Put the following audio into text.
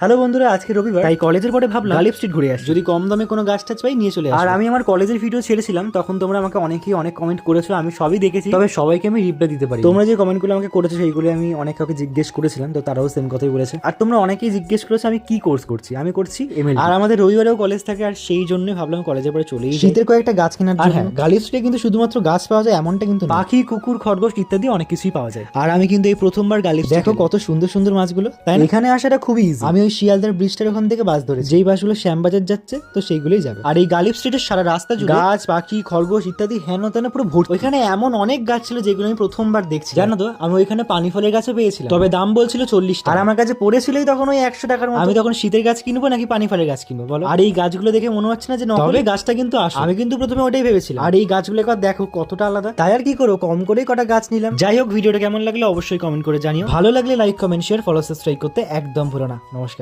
Hello বন্ধুরা আজকে রবিবার। তাই কলেজের পরে ভাবলাম গালিব স্ট্রিট ঘুরে আসি। যদি কম দামে কোনো গাছ টাছ পাই নিয়ে চলে আসি আর আমি আমার কলেজের ভিডিও ছেড়েছিলাম তখন তোমরা আমাকে অনেকেই অনেক কমেন্ট করেছ আমি সবই দেখেছি। তবে সবাইকে আমি রিপ্লাই দিতে পারি তোমরা যে কমেন্টগুলো আমাকে করেছ সেইগুলো আমি অনেক কাউকে জিজ্ঞেস করেছিলাম তো তারাও সেম কথাই বলেছে। আর তোমরা অনেকেই জিজ্ঞেস করেছ আমি কি কোর্স করছি? আমি করছি এমএল আর আমাদের রবিবারেও কলেজ থাকে আর সেই জন্যই ভাবলাম কলেজের পরে চলেই যাই। শীতের কয়েকটা গাছ কেনার জন্য। হ্যাঁ গালিব স্ট্রিটে কিন্তু শুধুমাত্র গাছ পাওয়া যায় এমনটা কিন্তু না। পাখি কুকুর খরগোশ ইত্যাদি অনেক কিছুই পাওয়া যায়। আর আমি কিন্তু এই প্রথমবার গালিব দেখো কত সুন্দর সুন্দর মাছগুলো তাই এখানে আসাটা খুবই ইজি আমি ওই শিয়ালদার ব্রিজটার ওখান থেকে বাস ধরে যেই বাসগুলো শ্যামবাজার যাচ্ছে তো সেইগুলোই যাবে। আর এই গালিব স্ট্রিটের সারা রাস্তা জুড়ে গাছ পাখি খরগোশ ইত্যাদি হেন তেন পুরো ভর্তি। ওইখানে এমন অনেক গাছ ছিল যেগুলো আমি প্রথমবার দেখছি। জানো তো আমি ওইখানে পানি ফলের গাছও পেয়েছিলাম। তবে দাম বলছিল চল্লিশ আর আমার কাছে পড়েছিলই তখন ওই একশো টাকার আমি তখন শীতের গাছ কিনবো নাকি পানি ফলের গাছ কিনবো বলো? আর এই গাছগুলো দেখে মনে হচ্ছে না যে তবে গাছটা কিন্তু আসে আমি কিন্তু প্রথমে ওটাই ভেবেছিলাম। আর এই গাছগুলো একবার দেখো কতটা আলাদা। তাই আর কি করো কম করেই কটা গাছ নিলাম। যাই হোক ভিডিওটা কেমন লাগলে অবশ্যই কমেন্ট করে জানিও। ভালো লাগলে like comment share follow subscribe করতে একদম ভুলো না। নমস্কার।